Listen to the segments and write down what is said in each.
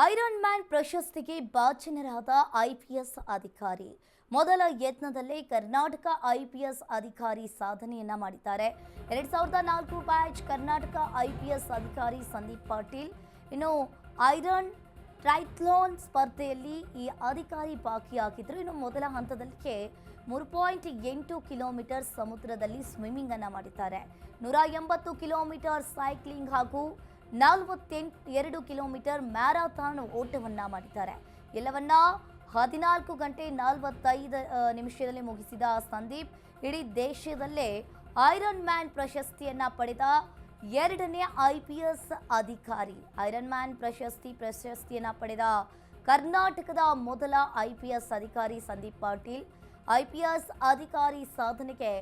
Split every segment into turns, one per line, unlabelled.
Iron man ಪ್ರಶಸ್ತಿಗೆ ಭಾಜನರಾದ IPS ಅಧಿಕಾರಿ. ಮೊದಲ ಯತ್ನದಲ್ಲೇ ಕರ್ನಾಟಕ ಐಪಿಎಸ್ ಅಧಿಕಾರಿ ಸಾಧನೆಯನ್ನ ಮಾಡಿದ್ದಾರೆ. ಎರಡ್ ಸಾವಿರದ ನಾಲ್ಕು ಬ್ಯಾಚ್ ಕರ್ನಾಟಕ ಐಪಿಎಸ್ ಅಧಿಕಾರಿ ಸಂದೀಪ್ ಪಾಟೀಲ್. ಇನ್ನು ಐರನ್ ಟ್ರೈಥ್ಲೋನ್ ಸ್ಪರ್ಧೆಯಲ್ಲಿ ಈ ಅಧಿಕಾರಿ ಭಾಗಿಯಾಗಿದ್ರು. ಇನ್ನು ಮೊದಲ ಹಂತದಲ್ಲಿಯೇ ಮೂರು ಪಾಯಿಂಟ್ ಎಂಟು ಕಿಲೋಮೀಟರ್ ಸಮುದ್ರದಲ್ಲಿ ಸ್ವಿಮ್ಮಿಂಗ್ ಅನ್ನ ಮಾಡಿದ್ದಾರೆ. ನೂರ ಎಂಬತ್ತು ಕಿಲೋಮೀಟರ್ ಸೈಕ್ಲಿಂಗ್ ಹಾಗೂ ನಲವತ್ತೆಂಟು, ಎರಡು ಕಿಲೋಮೀಟರ್ ಮ್ಯಾರಾಥಾನ್ ಓಟವನ್ನ ಮಾಡಿದ್ದಾರೆ. ಎಲ್ಲವನ್ನ ಹದಿನಾಲ್ಕು ಗಂಟೆ ನಲವತ್ತೈದು ನಿಮಿಷದಲ್ಲಿ ಮುಗಿಸಿದ ಸಂದೀಪ್, ಇಡೀ ದೇಶದಲ್ಲೇ ಐರನ್ ಮ್ಯಾನ್ ಪ್ರಶಸ್ತಿಯನ್ನ ಪಡೆದ ಎರಡನೇ ಐ ಪಿ ಎಸ್ ಅಧಿಕಾರಿ. ಐರನ್ ಮ್ಯಾನ್ ಪ್ರಶಸ್ತಿ ಪ್ರಶಸ್ತಿಯನ್ನ ಪಡೆದ ಕರ್ನಾಟಕದ ಮೊದಲ ಐ ಪಿ ಎಸ್ ಅಧಿಕಾರಿ Sandeep Patil. I P S ಅಧಿಕಾರಿ ಸಾಧನೆಗೆ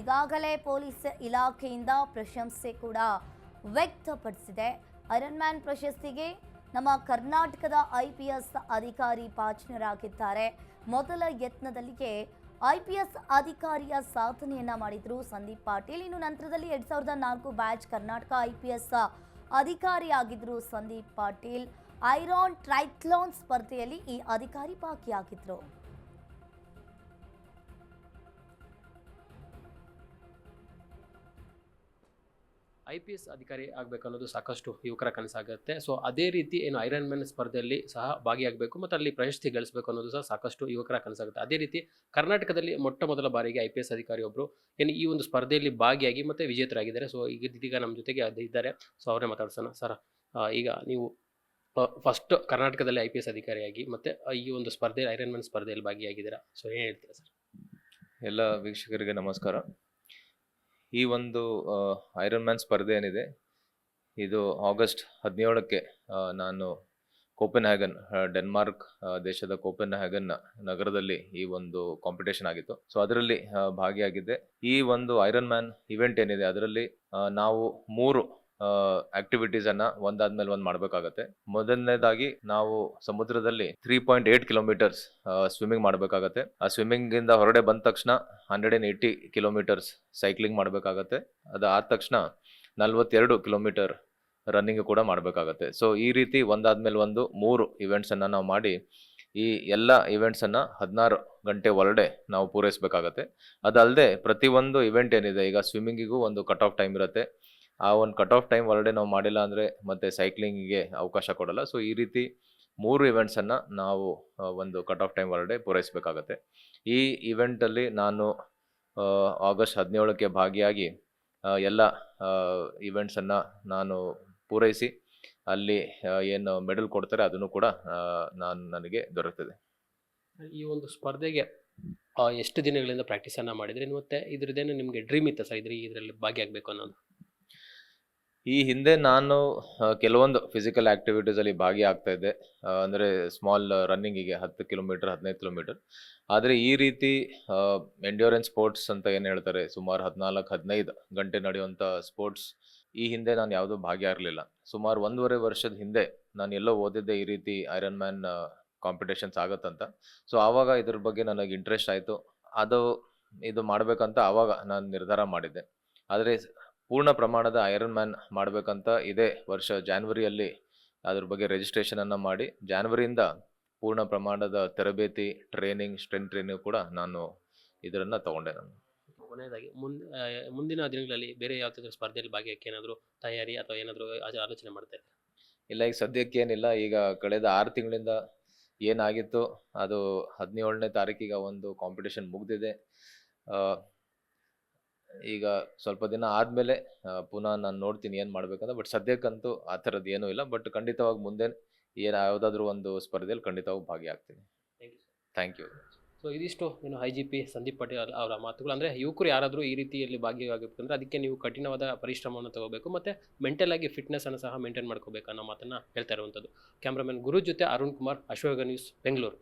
ಈಗಾಗಲೇ ಪೊಲೀಸ್ ಇಲಾಖೆಯಿಂದ ಪ್ರಶಂಸೆ ಕೂಡ ವ್ಯಕ್ತಪಡಿಸಿದೆ. ಐರನ್ ಮ್ಯಾನ್ ಪ್ರಶಸ್ತಿಗೆ ನಮ್ಮ ಕರ್ನಾಟಕದ ಐ ಪಿ ಎಸ್ ಅಧಿಕಾರಿ ಭಾಜನರಾಗಿದ್ದಾರೆ ಮೊದಲ ಯತ್ನದಲ್ಲಿಯೇ ಐ ಪಿ ಎಸ್ ಅಧಿಕಾರಿಯ ಸಾಧನೆಯನ್ನ ಮಾಡಿದ್ರು ಸಂದೀಪ್ ಪಾಟೀಲ್. ಇನ್ನು ನಂತರದಲ್ಲಿ ಎರಡ್ ಸಾವಿರದ ನಾಲ್ಕು batch Karnataka I P S ಅಧಿಕಾರಿಯಾಗಿದ್ರು Sandeep Patil. Iron triathlon ಸ್ಪರ್ಧೆಯಲ್ಲಿ ಈ ಅಧಿಕಾರಿ ಭಾಗಿಯಾಗಿದ್ರು.
ಐ ಪಿ ಎಸ್ ಅಧಿಕಾರಿ ಆಗಬೇಕು ಅನ್ನೋದು ಸಾಕಷ್ಟು ಯುವಕರ ಕನಸಾಗುತ್ತೆ. ಸೊ ಅದೇ ರೀತಿ ಏನು ಐರನ್ ಮ್ಯಾನ್ ಸ್ಪರ್ಧೆಯಲ್ಲಿ ಸಹ ಭಾಗಿಯಾಗಬೇಕು, ಮತ್ತು ಅಲ್ಲಿ ಪ್ರಶಸ್ತಿ ಗಳಿಸಬೇಕು ಅನ್ನೋದು ಸಹ ಸಾಕಷ್ಟು ಯುವಕರ ಕನಸಾಗುತ್ತೆ. ಅದೇ ರೀತಿ ಕರ್ನಾಟಕದಲ್ಲಿ ಮೊಟ್ಟ ಮೊದಲ ಬಾರಿಗೆ ಐ ಪಿ ಎಸ್ ಅಧಿಕಾರಿ ಒಬ್ಬರು ಏನು ಈ ಒಂದು ಸ್ಪರ್ಧೆಯಲ್ಲಿ ಭಾಗಿಯಾಗಿ ಮತ್ತು ವಿಜೇತರಾಗಿದ್ದಾರೆ. ಸೊ ಈಗ ಇದೀಗ ನಮ್ಮ ಜೊತೆಗೆ ಅದು ಇದ್ದಾರೆ. ಸೊ ಅವರೇ ಮಾತಾಡ್ಸೋಣ. ಸರ್ ಈಗ ನೀವು ಫಸ್ಟ್ ಕರ್ನಾಟಕದಲ್ಲಿ ಐ ಪಿ ಎಸ್ ಅಧಿಕಾರಿಯಾಗಿ ಮತ್ತೆ ಈ ಒಂದು ಸ್ಪರ್ಧೆ ಐರನ್ ಮ್ಯಾನ್ ಸ್ಪರ್ಧೆಯಲ್ಲಿ ಭಾಗಿಯಾಗಿದ್ದೀರಾ? ಸೊ ಏನು ಹೇಳ್ತೀರಾ ಸರ್?
ಎಲ್ಲ ವೀಕ್ಷಕರಿಗೆ ನಮಸ್ಕಾರ. ಈ ಒಂದು ಐರನ್ ಮ್ಯಾನ್ ಸ್ಪರ್ಧೆ ಏನಿದೆ, ಇದು ಆಗಸ್ಟ್ ಹದಿನೇಳಕ್ಕೆ ನಾನು ಕೋಪೆನ್ ಹ್ಯಾಗನ್ ಡೆನ್ಮಾರ್ಕ್ ದೇಶದ ಕೋಪೆನ್ ಹ್ಯಾಗನ್ ನಗರದಲ್ಲಿ ಈ ಒಂದು ಕಾಂಪಿಟೇಷನ್ ಆಗಿತ್ತು. ಸೊ ಅದರಲ್ಲಿ ಭಾಗಿಯಾಗಿದ್ದೆ. ಈ ಒಂದು ಐರನ್ ಮ್ಯಾನ್ ಇವೆಂಟ್ ಏನಿದೆ, ಅದರಲ್ಲಿ ನಾವು ಮೂರು ಆಕ್ಟಿವಿಟೀಸ್ ಅನ್ನ ಒಂದಾದ್ಮೇಲೆ ಒಂದು ಮಾಡಬೇಕಾಗತ್ತೆ. ಮೊದಲನೇದಾಗಿ ನಾವು ಸಮುದ್ರದಲ್ಲಿ three point eight kilometres swimming ಮಾಡಬೇಕಾಗತ್ತೆ. ಆ ಸ್ವಿಮ್ಮಿಂಗ್ ಇಂದ ಹೊರಡೆ ಬಂದ ತಕ್ಷಣ hundred and eighty kilometres cycling ಮಾಡಬೇಕಾಗತ್ತೆ ಅದಾದ ತಕ್ಷಣ ನಲ್ವತ್ತೆರಡು ಕಿಲೋಮೀಟರ್ ರನ್ನಿಂಗ್ ಕೂಡ ಮಾಡಬೇಕಾಗತ್ತೆ. ಸೊ ಈ ರೀತಿ ಒಂದಾದ್ಮೇಲೆ ಒಂದು ಮೂರು ಇವೆಂಟ್ಸನ್ನು ನಾವು ಮಾಡಿ, ಈ ಎಲ್ಲ ಇವೆಂಟ್ಸನ್ನು ಹದಿನಾರು ಗಂಟೆ ಒಳಗಡೆ ನಾವು ಪೂರೈಸಬೇಕಾಗತ್ತೆ. ಅದಲ್ಲದೆ ಪ್ರತಿಯೊಂದು ಇವೆಂಟ್ ಏನಿದೆ, ಈಗ ಸ್ವಿಮ್ಮಿಂಗಿಗೂ ಒಂದು ಕಟ್ ಆಫ್ ಟೈಮ್ ಇರುತ್ತೆ. ಆ ಒಂದು ಕಟ್ ಆಫ್ ಟೈಮ್ ಒಳಗಡೆ ನಾವು ಮಾಡಿಲ್ಲ ಅಂದರೆ ಮತ್ತೆ ಸೈಕ್ಲಿಂಗಿಗೆ ಅವಕಾಶ ಕೊಡಲ್ಲ. ಸೊ ಈ ರೀತಿ ಮೂರು ಇವೆಂಟ್ಸನ್ನು ನಾವು ಒಂದು ಕಟ್ ಆಫ್ ಟೈಮ್ ಒಳಗಡೆ ಪೂರೈಸಬೇಕಾಗತ್ತೆ. ಈ ಇವೆಂಟಲ್ಲಿ ನಾನು ಆಗಸ್ಟ್ ಹದಿನೇಳಕ್ಕೆ ಭಾಗಿಯಾಗಿ ಎಲ್ಲ ಇವೆಂಟ್ಸನ್ನು ನಾನು ಪೂರೈಸಿ, ಅಲ್ಲಿ ಏನು ಮೆಡಲ್ ಕೊಡ್ತಾರೆ ಅದನ್ನು ಕೂಡ ನಾನು ನನಗೆ ದೊರಕ್ತದೆ
ಈ ಒಂದು ಸ್ಪರ್ಧೆಗೆ ಎಷ್ಟು ದಿನಗಳಿಂದ ಪ್ರಾಕ್ಟೀಸನ್ನು ಮಾಡಿದ್ರಿ ಮತ್ತು ಇದ್ರದ್ದೇನು ನಿಮಗೆ ಡ್ರೀಮ್ ಇತ್ತು ಸರ್ ಇದ್ರಿ ಇದರಲ್ಲಿ ಭಾಗಿಯಾಗಬೇಕು ಅನ್ನೋದು?
ಈ ಹಿಂದೆ ನಾನು ಕೆಲವೊಂದು ಫಿಸಿಕಲ್ ಆಕ್ಟಿವಿಟೀಸಲ್ಲಿ ಭಾಗಿಯಾಗ್ತಾ ಇದ್ದೆ. ಅಂದ್ರೆ ಸ್ಮಾಲ್ ರನ್ನಿಂಗಿಗೆ ಹತ್ತು ಕಿಲೋಮೀಟರ್ ಹದಿನೈದು ಕಿಲೋಮೀಟರ್ ಆದರೆ ಈ ರೀತಿ ಎಂಡ್ಯೂರೆನ್ಸ್ ಸ್ಪೋರ್ಟ್ಸ್ ಅಂತ ಏನು ಹೇಳ್ತಾರೆ? ಸುಮಾರು ಹದಿನಾಲ್ಕು, ಹದಿನೈದು ಗಂಟೆ ನಡೆಯುವಂಥ ಸ್ಪೋರ್ಟ್ಸ್ ಈ ಹಿಂದೆ ನಾನು ಯಾವುದೂ ಭಾಗಿಯಾಗಲಿಲ್ಲ. ಸುಮಾರು ಒಂದೂವರೆ ವರ್ಷದ ಹಿಂದೆ ನಾನು ಎಲ್ಲೋ ಓದಿದ್ದೆ ಈ ರೀತಿ ಐರನ್ ಮ್ಯಾನ್ ಕಾಂಪಿಟೇಷನ್ಸ್ ಆಗತ್ತಂತ. ಸೊ ಆವಾಗ ಇದ್ರ ಬಗ್ಗೆ ನನಗೆ ಇಂಟ್ರೆಸ್ಟ್ ಆಯಿತು. ಅದು, ಇದು ಮಾಡಬೇಕಂತ ಆವಾಗ ನಾನು ನಿರ್ಧಾರ ಮಾಡಿದ್ದೆ. ಆದರೆ ಪೂರ್ಣ ಪ್ರಮಾಣದ ಐರನ್ ಮ್ಯಾನ್ ಮಾಡಬೇಕಂತ ಇದೇ ವರ್ಷ ಜಾನ್ವರಿಯಲ್ಲಿ ಅದ್ರ ಬಗ್ಗೆ ರಿಜಿಸ್ಟ್ರೇಷನ್ ಅನ್ನ ಮಾಡಿ ಜಾನ್ವರಿಯಿಂದ ಪೂರ್ಣ ಪ್ರಮಾಣದ ತರಬೇತಿ ಟ್ರೈನಿಂಗ್ ಸ್ಟ್ರೆಂತ್ ಟ್ರೈನಿಂಗ್ ಕೂಡ ನಾನು ಇದರನ್ನ ತಗೊಂಡೆ ನಾನು.
ಕೊನೆಯದಾಗಿ ಮುಂದೆ ಮುಂದಿನ ದಿನಗಳಲ್ಲಿ ಬೇರೆ ಯಾವುದಾದ್ರೂ ಸ್ಪರ್ಧೆಯಲ್ಲಿ ಭಾಗಿಯಾಗಿ ಏನಾದರೂ ತಯಾರಿ ಅಥವಾ ಏನಾದರೂ ಆಲೋಚನೆ ಮಾಡ್ತಾ
ಇಲ್ಲ ಈಗ ಸದ್ಯಕ್ಕೆ ಏನಿಲ್ಲ. ಈಗ ಕಳೆದ ಆರು ತಿಂಗಳಿಂದ ಏನಾಗಿತ್ತು ಅದು ಹದಿನೇಳನೇ ತಾರೀಕಿಗೆ ಒಂದು ಕಾಂಪಿಟೇಷನ್ ಮುಗ್ದಿದೆ. ಈಗ ಸ್ವಲ್ಪ ದಿನ ಆದಮೇಲೆ ಪುನಃ ನಾನು ನೋಡ್ತೀನಿ ಏನು ಮಾಡ್ಬೇಕಂತ ಬಟ್ ಸದ್ಯಕ್ಕಂತೂ ಆ ಥರದ್ದು ಏನೂ ಇಲ್ಲ ಬಟ್ ಖಂಡಿತವಾಗಿ ಮುಂದೆ ಏನು ಯಾವುದಾದ್ರೂ ಒಂದು ಸ್ಪರ್ಧೆಯಲ್ಲಿ ಖಂಡಿತವಾಗಿ ಭಾಗಿಯಾಗ್ತೀನಿ.
ಥ್ಯಾಂಕ್ ಯು ಸೊ ಇದಿಷ್ಟು ಏನು I G P Sandeep Patel ಅವರ ಮಾತುಗಳು. ಅಂದರೆ ಯುವಕರು ಯಾರಾದರೂ ಈ ರೀತಿಯಲ್ಲಿ ಭಾಗಿಯಾಗಬೇಕಂದ್ರೆ ಅದಕ್ಕೆ ನೀವು ಕಠಿಣವಾದ ಪರಿಶ್ರಮವನ್ನು ತಗೋಬೇಕು ಮತ್ತು ಮೆಂಟಲ್ ಆಗಿ ಫಿಟ್ನೆಸ್ಸನ್ನು ಸಹ ಮೇಂಟೈನ್ ಮಾಡ್ಕೋಬೇಕು ಅನ್ನೋ ಮಾತನ್ನು ಹೇಳ್ತಾ ಇರುವಂಥದ್ದು ಕ್ಯಾಮ್ರಾಮನ್ ಗುರು ಜೊತೆ ಅರುಣ್ ಕುಮಾರ್ ಅಶ್ವಗ ನ್ಯೂಸ್ ಬೆಂಗಳೂರು.